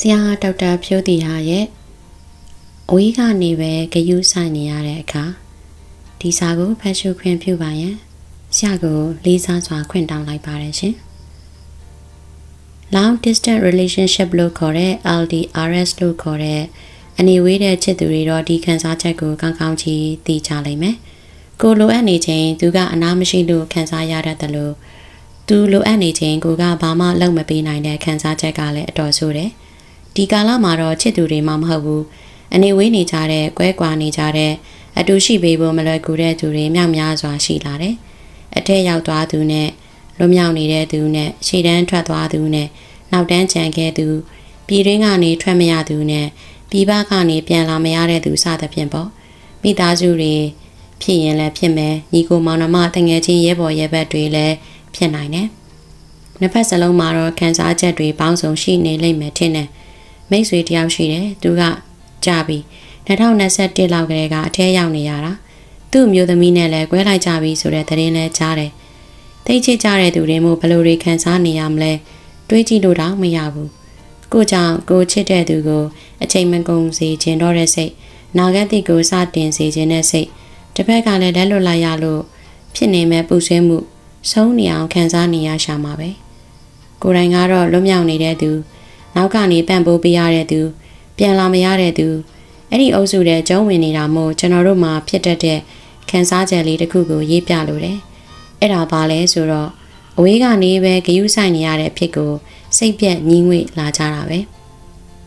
ဆရာဒေါက်တာဖြိုးတီဟာရဲ့အဝေးကနေပဲဂယုဆိုင်နေရတဲ့အခါဒီစာကိုဖတ်ရှုခွင့်ပြုပါရန်ဆရာကိုလေးစားစွာခွင့်တောင်းလိုက်ပါတယ်ရှင်။ long distance relationship လို့ခေါ်တဲ့ LDRS လို့ခေါ်တဲ့အနေဝေးတဲ့ချစ်သူတွေတော့ဒီခံစားချက်ကိုကောင်းကောင်းကြီးသိကြလိမ့်မယ်။ကိုလိုအပ်နေချိန်သူကအနာမရှိလို့ခံစားရတတ်တယ်လို့သူလိုအပ်နေချိန်ကိုကဘာမှလုပ်မပေးနိုင်တဲ့ခံစားချက်ကလည်းအတော်ဆိုးတယ်။ ဒီကာလမှာတော့ချစ်သူတွေမှမဟုတ်ဘူး။အနေဝေးနေကြတဲ့ကွဲကွာနေကြတဲ့အတူရှိပေးဖို့မလွယ်ကူတဲ့သူတွေမြောက်များစွာရှိလာတယ်။အထက်ရောက်သွားသူနဲ့လွတ်မြောက်နေတဲ့သူနဲ့ရှေ့တန်းထွက်သွားသူနဲ့နောက်တန်းကြံခဲ့သူပြည်တွင်းကနေထွက်မရသူနဲ့ပြည်ပကနေပြန်လာမရတဲ့သူစသဖြင့်ပေါ့မိသားစုတွေဖြစ်ရင်လည်းဖြစ်မယ်ညီကိုမောင်နှမတငယ်ချင်းရဲဘော်ရဲဘက်တွေလည်းဖြစ်နိုင်တယ်နှစ်ဖက်စလုံးမှာတော့ခံစားချက်တွေပေါင်းစုံရှိနေလိမ့်မယ်ထင်တယ် မိတ်ဆွေတယောက်ရှိတယ်သူကကြပြီ2021လောက်ကလေးကအထဲရောက်နေရတာသူ့မျိုးသမီးနဲ့လည်းကွဲလိုက်ကြပြီဆိုတဲ့သတင်းလည်းကြားတယ်တိတ်ချစ်ကြတဲ့သူတွေမျိုးဘယ်လိုတွေခံစားနေရမလဲတွေးကြည့်လို့တော့မရဘူးကိုကြောင့်ကိုချစ်တဲ့သူကိုအချိန်မကုန်စေခြင်းတော့တဲ့စိတ်နာဂတ်တိကိုစတင်စေခြင်းတဲ့စိတ်တစ်ဖက်ကလည်းလက်လွတ်လိုက်ရလို့ဖြစ်နေမဲ့ပူဆွေးမှု ဆုံးနေအောင်ခံစားနေရရှာမှာပဲကိုယ်တိုင်ကတော့လွတ်မြောက်နေတဲ့သူ နောက်ကနေပံ့ပိုးပေးရတဲ့သူ ပြန်လာမရတဲ့သူအဲ့ဒီအုပ်စုတဲ့ကျုံးဝင်နေတာမို့ကျွန်တော်တို့မှာဖြစ်တတ်တဲ့ခံစားချက်လေးတစ်ခုကိုရေးပြလိုတယ်အဲ့ဒါဘာလဲဆိုတော့အဝေးကနေပဲဂယုဆိုင်နေရတဲ့အဖြစ်ကိုစိတ်ပြက်ညှင်းငွေ့လာကြတာပဲ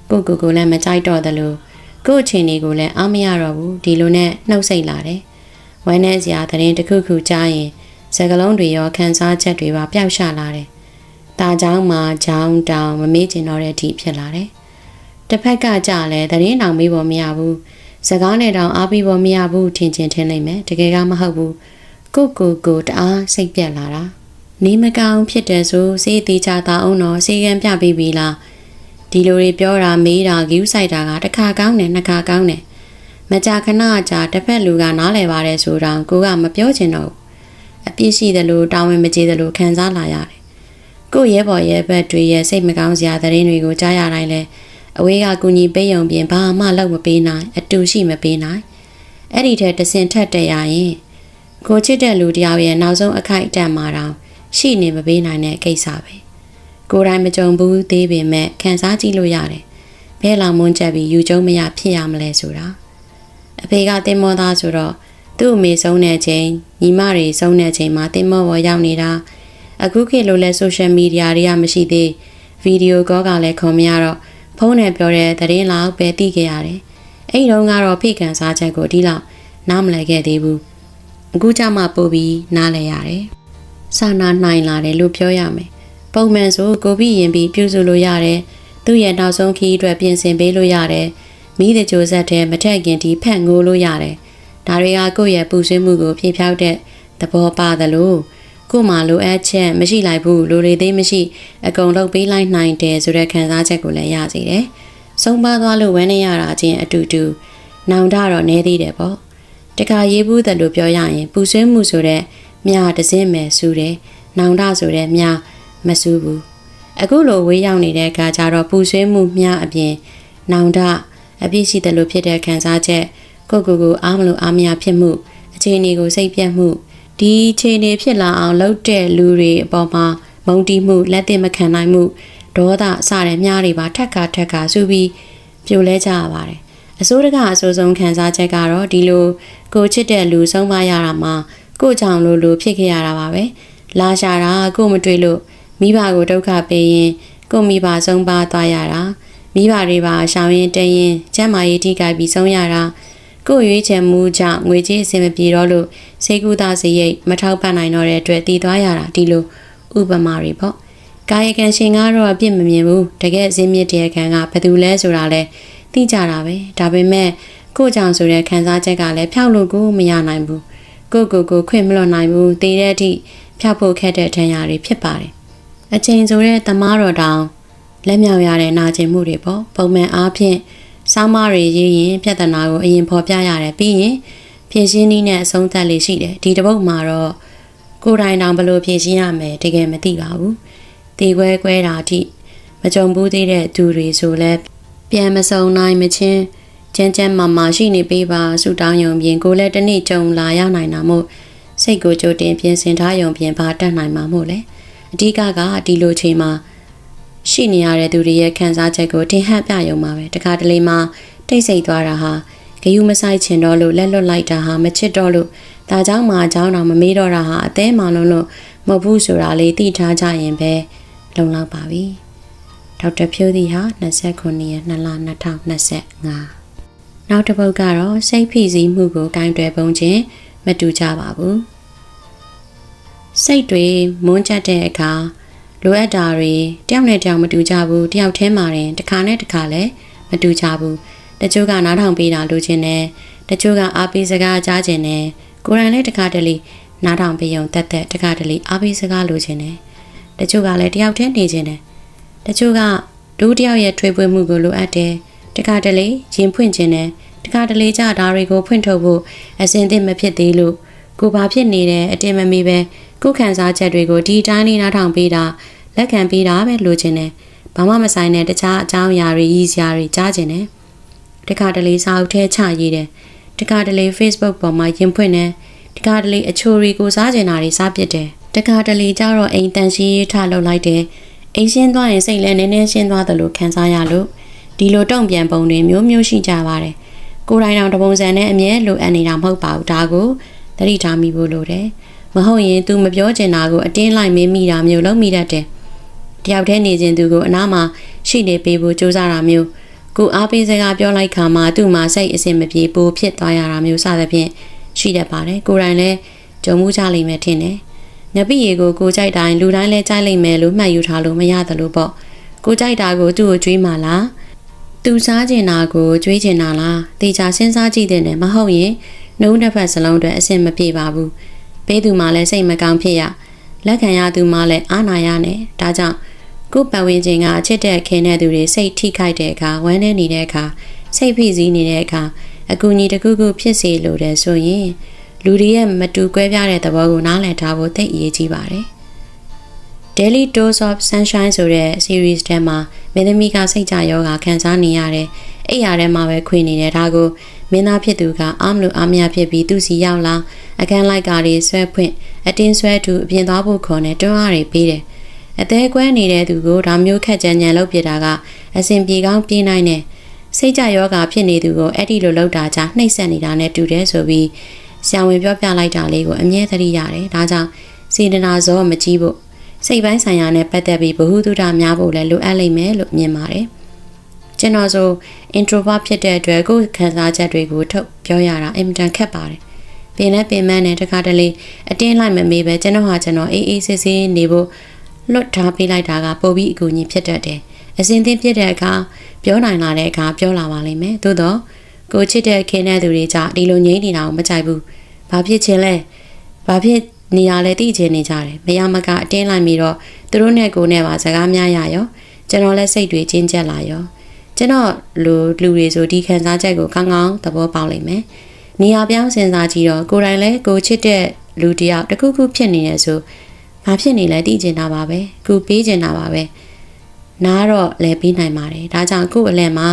ကိုကိုကိုလည်းမကြိုက်တော့သလိုကို့အချိန်တွေကိုလည်းအားမရတော့ဘူးဒီလိုနဲ့နှုတ်ဆက်လာတယ်ဝမ်းနဲ့စရာသတင်းတစ်ခုခုကြားရင်စကလုံးတွေရောခန်းစားချက်တွေပါပျောက်ရှလာတယ် ตาเจ้าမှာเจ้าတောင်မမေ့ကျင်တော့တဲ့အထိဖြစ်လာတယ်တစ်ဖက်ကကြလဲသတင်းတောင်မေးဖို့မရဘူးစကားနဲ့တောင်အားပေးဖို့မရဘူးထင်ချင်ထင်လိမ့်မယ်တကယ်ကမဟုတ်ဘူးကိုကိုကိုတအားစိတ်ပြက်လာတာနေမကောင်းဖြစ်တယ်ဆိုစေးသေးချတာအောင်တော့စေကံပြပေးပြီလားဒီလိုတွေပြောတာမေးတာဂယူးဆိုင်တာကတစ်ခါကောင်းတယ်နှစ်ခါကောင်းတယ်မကြာခဏကြာတစ်ဖက်လူကနားလည်ပါတယ်ဆိုတော့ကိုကမပြောချင်တော့အပြစ်ရှိတယ်လို့တာဝန်မကျေတယ်လို့ခံစားလာရတယ် ကိုရဲဘော်ရဲဘက်တွေရဲ့စိတ်မကောင်းစရာသတင်းတွေကိုကြားရတိုင်းလဲအဝေးကကူညီပေးရုံပြင်ဘာမှလုပ်မပေးနိုင်အတူရှိမပေးနိုင်အဲ့ဒီထက်တဆင်ထက်တက်ရရင်ကိုချစ်တဲ့လူတယောက်ရဲ့နောက်ဆုံးအခိုက်အတန့်မှာတော့ရှိနေမပေးနိုင်တဲ့ကိစ္စပဲကိုယ်တိုင်မကြုံဘူးသေးပေမဲ့ခံစားကြည့်လို့ရတယ်ဘဲလောင်မွန်းချက်ပြီးယူကျုံမရဖြစ်ရမလဲဆိုတာအဖေကတင်မောသားဆိုတော့သူ့အမေဆုံးတဲ့ချိန်ညီမတွေဆုံးတဲ့ချိန်မှာတင်မောပေါ်ရောက်နေတာ အခုခေတ်လိုလဲဆိုရှယ်မီဒီယာတွေကမရှိသေးဗီဒီယိုကောကလည်းခုံမရတော့ဖုန်းနဲ့ပြောတဲ့သတင်းလောက်ပဲသိခဲ့ရတယ်အဲ့တုန်းကတော့ဖိကန်စားချက်ကိုဒီလောက်နားမလည်ခဲ့သေးဘူးအခုကျမှပို့ပြီးနားလည်ရတယ်စာနာနိုင်လာတယ်လို့ပြောရမယ်။ပုံမှန်ဆိုကိုပြီးရင်ပြီးပြုစုလို့ရတယ်။သူ့ရဲ့နောက်ဆုံးခီးအတွက်ပြင်ဆင်ပေးလို့ရတယ်။မိတဲ့ကြိုးဆက်တဲ့မထက်ခင်ဒီဖက်ငိုးလို့ရတယ်။ဒါတွေကကိုယ့်ရဲ့ပူဆွေးမှုကိုဖြေဖြောက်တဲ့သဘောပါသလို ကို့မှာလိုအပ်ချက်မရှိလိုက်ဘူးလိုတွေသေးမရှိအကုန်လုံးပေးလိုက်နိုင်တယ်ဆိုတဲ့ခံစားချက်ကိုလည်းရစေတယ်။ဆုံးပါသွားလို့ဝမ်းနေရတာချင်းအတူတူနောင်တတော့နေသေးတယ်ပေါ့။တခါရေးဘူးတယ်လို့ပြောရရင် ပူဆွေးမှုဆိုတဲ့မြားတစင်းမယ်စူတယ်နောင်တဆိုတဲ့မြားမစူဘူးအခုလိုဝေးရောက်နေတဲ့အခါကျတော့ပူဆွေးမှုမြားအပြင်နောင်တအပြည့်ရှိတယ်လို့ဖြစ်တဲ့ခံစားချက်ကိုကိုကိုအားမလို့အားမရဖြစ်မှုအခြေအနေကိုစိတ်ပြတ်မှု ဒီအခြေအနေဖြစ်လာအောင်လှုပ်တဲ့လူတွေအပေါ်မှာမုံတီးမှုလက်သင့်မခံနိုင်မှုဒေါသအစတဲ့မြားတွေပါထက်ခါထက်ခါစူပြီးပြိုလဲကြရပါတယ်အစိုးရကအဆိုးဆုံးခံစားချက်ကတော့ဒီလိုကိုချစ်တဲ့လူဆုံးမရတာမှာကိုကြောင့်လို့လို့ဖြစ်ခဲ့ရတာပါပဲလာရှာတာကိုမတွေ့လို့မိဘကိုဒုက္ခပေးရင်ကိုမိဘဆုံးပါသွားရတာမိဘတွေပါရှောင်ရင်တရင်ကျမ်းမာရေးထိခိုက်ပြီးဆုံးရတာ ကိုရွေးချယ်မှုကြောင့်ငွေကြေးအဆင်မပြေတော့လို့စိတ်ကူးသားစရိတ်မထောက်ပံ့နိုင်တော့တဲ့အတွက်တည်သွားရတာဒီလိုဥပမာတွေပေါ့ကာယကံရှင်ကတော့အပြစ်မမြင်ဘူးတကယ်ဇင်းမြစ်တရားခံကဘယ်သူလဲဆိုတာလဲသိကြတာပဲဒါပေမဲ့ကိုကြောင့်ဆိုတဲ့ခံစားချက်ကလည်းဖျောက်လို့ကိုမရနိုင်ဘူးကိုကိုကိုခွင့်မလွတ်နိုင်ဘူးတည်တဲ့အထိဖျောက်ဖို့ခက်တဲ့ထံရတွေဖြစ်ပါတယ်အချိန်ဆိုတဲ့သမားတော်တောင်လက်မြောက်ရတဲ့နာကျင်မှုတွေပေါ့ပုံမှန်အားဖြင့် စောင်းမတွေရေးရင်ပြဿနာကိုအရင်ဖော်ပြရတယ်ပြီးရင်ဖြည့်ရှင်းနည်းနဲ့အဆုံးသတ်လေးရှိတယ်ဒီတစ်ပုတ်မှာတော့ကိုယ်တိုင်တောင်ဘယ်လိုဖြည့်ရှင်းရမယ်တကယ်မသိပါဘူးတေခွဲခွဲတာအထိမမကြုံဘူးသေးတဲ့သူတွေဆိုလဲပြန်မစုံနိုင်မချင်းကျန်းကျန်းမာမာရှိနေပေးပါဆုတောင်းယုံပြင်ကိုလည်းတစ်နေ့ကြုံလာရနိုင်တာမို့စိတ်ကိုကြိုတင်ပြင်ဆင်ထားယုံပြင်ပါတတ်နိုင်မှာမို့လေအဓိကကဒီလိုချိန်မှာ ရှိနေရတဲ့သူတွေရဲ့ခံစားချက်ကိုတင်ဟပ်ပြယုံပါပဲတခါတလေမှာတိတ်ဆိတ်သွားတာဟာဂယုမဆိုင်ချင်တော့လို့လက်လွတ်လိုက်တာဟာမချစ်တော့လို့ဒါကြောင့်မှအကြောင်းတော့မမေးတော့တာဟာအသေးမှလုံးလို့မဟုတ်ဘူးဆိုတာလေးသိထားကြရင်ပဲလုံလောက်ပါပြီဒေါက်တာဖြိုးသည်ဟာ29ရက်2လ2025နောက်တစ်ပုတ်ကတော့စိတ်ဖိစီးမှုကိုကင်တွယ်ပုံချင်းမတူကြပါဘူးစိတ်တွေမွန်းကျက်တဲ့အခါ လိုအပ်တာတွေတယောက်နဲ့တယောက်မတူကြဘူးတယောက်တည်းမှာရင်တစ်ခါနဲ့တစ်ခါလည်းမတူကြဘူးတချို့ကနားထောင်ပေးတာလိုချင်တယ်တချို့ကအားပေးစကားကြားချင်တယ်ကိုယ်တိုင်လည်းတစ်ခါတလေနားထောင်ပေးုံတက်တက်တစ်ခါတလေအားပေးစကားလိုချင်တယ်တချို့ကလည်းတယောက်တည်းနေချင်တယ်တချို့ကဒူးတယောက်ရဲ့ထွေးပွေးမှုကိုလိုအပ်တယ်တစ်ခါတလေရင်ဖွင့်ချင်တယ်တစ်ခါတလေကြဒါတွေကိုဖွင့်ထုတ်ဖို့အစင်သင့်မဖြစ်သေးလို့ ကိုဘာဖြစ်နေတဲ့အတင်မမီပဲကိုခံစားချက်တွေကိုဒီတိုင်းလေးနားထောင်ပေးတာလက်ခံပေးတာပဲလိုချင်တယ်ဘာမှမဆိုင်တဲ့တခြားအကြောင်းအရာတွေရည်စရာတွေကြားချင်တယ်တခါတလေစာအုပ်ထဲချရေးတယ်တခါတလေ Facebook ပေါ်မှာရင်ဖွင့်တယ်တခါတလေအချိုတွေကိုစားကျင်တာတွေစားပစ်တယ်တခါတလေကျတော့အိမ်တန်ရှင်းရေးထလုပ်လိုက်တယ်အိမ်ရှင်းသွားရင်စိတ်လည်းနည်းနည်းရှင်းသွားတယ်လို့ခံစားရလို့ဒီလိုတုံ့ပြန်ပုံတွေမျိုးမျိုးရှိကြပါတယ်ကိုယ်တိုင်တော်တပုံစံနဲ့အမြဲလိုအပ်နေတာမဟုတ်ပါဘူးဒါကို သတိထားမိဖို့လိုတယ်မဟုတ်ရင် तू မပြောချင်တာကိုအတင်းလိုက်မင်းမိတာမျိုးလုပ်မိတတ်တယ်တယောက်တည်းနေခြင်းသူကိုအနားမှာရှိနေပေးဖို့ကြိုးစားတာမျိုးကိုအားပေးစကားပြောလိုက်ခါမှာသူ့မှာစိတ်အဆင်မပြေပိုဖြစ်သွားရတာမျိုးစသဖြင့်ရှိတတ်ပါတယ်ကိုယ်တိုင်လည်းကြုံမှုကြလိမ့်မယ်ထင်တယ်ငပိရေကိုကိုကြိုက်တိုင်းလူတိုင်းလည်းကြိုက်လိမ့်မယ်လို့မှတ်ယူထားလို့မရသလိုပေါ့ကိုကြိုက်တာကိုသူ့ကိုကြွေးမှလားသူစားကျင်တာကိုကြွေးကျင်တာလားတေချာစဉ်းစားကြည့်တဲ့နဲ့မဟုတ်ရင် နှုံးတစ်ဖက်စလုံးတွေအဆင်မပြေပါဘူးပေးသူမှလည်းစိတ်မကောင်းဖြစ်ရလက်ခံရသူမှလည်းအာနာရနဲ့ဒါကြောင့်ကိုပတ်ဝန်းကျင်ကအချစ်တဲ့ခင်တဲ့သူတွေစိတ်ထိခိုက်တဲ့အခါဝမ်းနည်းနေတဲ့အခါစိတ်ဖိစီးနေတဲ့အခါအကူအညီတစ်ခုခုဖြစ်စေလိုတယ်ဆိုရင်လူတွေရဲ့မတူကွဲပြားတဲ့သဘောကိုနားလည်ထားဖို့သိအရေးကြီးပါတယ်။ Daily Dose of Sunshine ဆိုတဲ့ series ထဲမှာမင်းသမီးကစိတ်ကြယောဂခံစားနေရတယ်။ အဲ့ရထဲမှာပဲခွေနေတယ်ဒါကိုမင်းသားဖြစ်သူကအားမလို့အားမရဖြစ်ပြီးသူစီရောက်လာအခန်းလိုက်ကားတွေဆွဲဖွင့်အတင်းဆွဲသူအပြင်သွားဖို့ခေါ်နေတွန်းအားတွေပေးတယ်။အသေးကွဲနေတဲ့သူကိုဒါမျိုးခက်ကြံကြံလုပ်ပြတာကအစဉ်ပြေကောင်းပြေးနိုင်တယ်။စိတ်ကြယောဂဖြစ်နေသူကိုအဲ့ဒီလိုလုပ်တာကြနှိပ်စက်နေတာနဲ့တူတယ်ဆိုပြီးဆရာဝန်ပြောပြလိုက်တာလေးကိုအမြဲသတိရတယ်။ဒါကြောင့်စေတနာဇောမကြီးဖို့စိတ်ပိုင်းဆိုင်ရာနဲ့ပတ်သက်ပြီးဘ ഹു တုဒများဖို့လည်းလိုအပ်လိမ့်မယ်လို့မြင်ပါတယ်။ ကျွန်တော်ဆို introvert ဖြစ်တဲ့အတွက်ကိုယ်ခံစားချက်တွေကိုထုတ်ပြောရတာအင်မတန်ခက်ပါတယ်။ပင်နဲ့ပင်မနဲ့တခါတလေအတင်းလိုက်မမေးပဲကျွန်တော်ဟာကျွန်တော်အေးအေးဆေးဆေးနေဖို့လွတ်ထားပေးလိုက်တာကပိုပြီးအကူအညီဖြစ်တတ်တယ်။အစဉ်သင်းဖြစ်တဲ့အခါပြောနိုင်လာတဲ့အခါပြောလာပါလိမ့်မယ်။သို့တော့ကိုချစ်တဲ့ခင်တဲ့သူတွေကြဒီလိုငြိမ့်နေတာကိုမကြိုက်ဘူး။ဘာဖြစ်ချင်းလဲ။ဘာဖြစ်နေရလဲသိချင်နေကြတယ်။မရမကအတင်းလိုက်ပြီးတော့သူတို့နဲ့ကိုနဲ့ပါစကားများရရော။ကျွန်တော်လည်းစိတ်တွေကျဉ်ကျက်လာရော။ ကျွန်တော်လူလူတွေဆိုဒီခံစားချက်ကိုကောင်းကောင်းသဘောပေါက်လိမ့်မယ်။နေရာပြောင်းစဉ်းစားကြည့်တော့ကိုယ်တိုင်လည်းကိုချစ်တဲ့လူတယောက်တခုခုဖြစ်နေတယ်ဆိုဘာဖြစ်နေလဲသိကျင်တာပါပဲ။ခုပေးကျင်တာပါပဲ။နားတော့လည်းပြီးနိုင်ပါတယ်။ဒါကြောင့်ခုအလယ်မှာ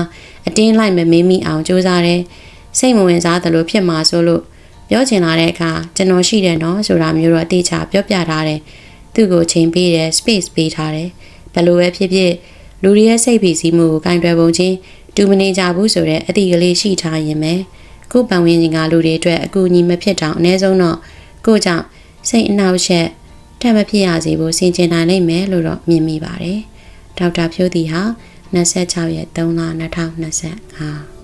အတင်းလိုက်မမေးမိအောင်ကြိုးစားတယ်။စိတ်မဝင်စားသလိုဖြစ်မှာဆိုလို့ပြောချင်လာတဲ့အခါကျွန်တော်ရှိတယ်နော်ဆိုတာမျိုးတော့အသေးချာပြောပြထားတယ်။သူ့ကိုချိန်ပေးတယ် space ပေးထားတယ်။ဘယ်လိုပဲဖြစ်ဖြစ် လူတွေရဲ့စိတ်ဖိစီးမှုကိုကင်တွယ်ပုံချင်းတူမနေကြဘူးဆိုတဲ့အတိကလေးရှိထားရင်ပဲကိုယ်ပံဝင်ခြင်းကလူတွေအတွက်အကူအညီမဖြစ်တောင်အ ਨੇ ဆုံးတော့ကိုကြောင့်စိတ်အနှောက်အယှက်ထပ်မဖြစ်ရစေဖို့စင်ကြင်နိုင်လိမ့်မယ်လို့တော့မြင်မိပါတယ်။ဒေါက်တာဖြိုးတီဟာ26ရက်3လ2025